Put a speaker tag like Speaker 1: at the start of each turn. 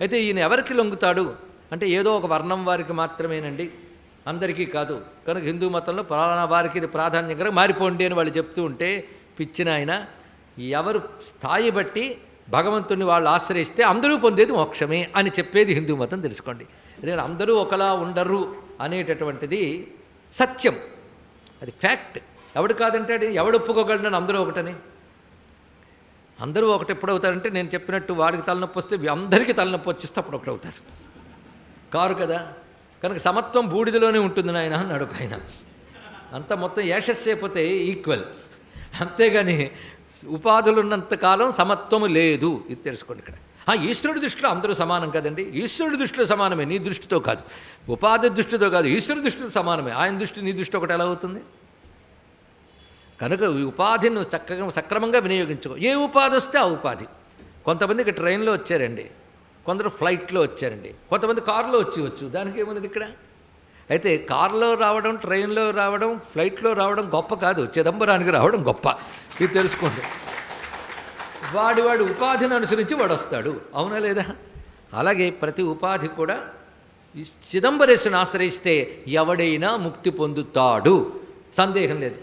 Speaker 1: అయితే ఈయన ఎవరికి లొంగుతాడు? అంటే ఏదో ఒక వర్ణం వారికి మాత్రమేనండి. అందరికీ కాదు. కనుక హిందూ మతంలో పురాణ వారికి ఇది ప్రాధాన్యం కనుక మారిపోండి అని వాళ్ళు చెప్తూ ఉంటే పిచ్చిన ఆయన ఎవరు స్థాయి బట్టి భగవంతుని వాళ్ళు ఆశ్రయిస్తే అందరూ పొందేది మోక్షమే అని చెప్పేది హిందూ మతం తెలుసుకోండి. ఎందుకంటే అందరూ ఒకలా ఉండరు అనేటటువంటిది సత్యం. అది ఫ్యాక్ట్. ఎవడు కాదంటే ఎవడు ఒప్పుకోగలడని అందరూ ఒకటని? అందరూ ఒకటి ఎప్పుడవుతారంటే నేను చెప్పినట్టు వాడికి తలనొప్పి వస్తే అందరికీ తలనొప్పి వచ్చేస్తే అప్పుడు ఒకటి అవుతారు కారు కదా? కనుక సమత్వం బూడిదలోనే ఉంటుంది నాయన అన్నాడు ఆయన. అంతా మొత్తం యశస్సేపోతే ఈక్వల్. అంతేగాని ఉపాధులు ఉన్నంత కాలం సమత్వము లేదు. ఇది తెలుసుకోండి ఇక్కడ. ఆ ఈశ్వరుడి దృష్టిలో అందరూ సమానం కదండి? ఈశ్వరుడి దృష్టిలో సమానమే నీ దృష్టితో కాదు. ఉపాధి దృష్టితో కాదు ఈశ్వరుడి దృష్టితో సమానమే. ఆయన దృష్టి నీ దృష్టి ఒకటి ఎలా అవుతుంది? కనుక ఈ ఉపాధిని నువ్వు చక్కగా సక్రమంగా వినియోగించుకో. ఏ ఉపాధి వస్తే ఆ ఉపాధి. కొంతమందికి ట్రైన్లో వచ్చారండి. కొందరు ఫ్లైట్లో వచ్చారండి. కొంతమంది కారులో వచ్చి వచ్చు. దానికి ఏమున్నది ఇక్కడ? అయితే కారులో రావడం ట్రైన్లో రావడం ఫ్లైట్లో రావడం గొప్ప కాదు. చిదంబరానికి రావడం గొప్ప. ఇది తెలుసుకోండి. వాడి వాడి ఉపాధిని అనుసరించి వాడు వస్తాడు. అవునా లేదా? అలాగే ప్రతి ఉపాధి కూడా చిదంబరేశుని ఆశ్రయిస్తే ఎవడైనా ముక్తి పొందుతాడు. సందేహం లేదు.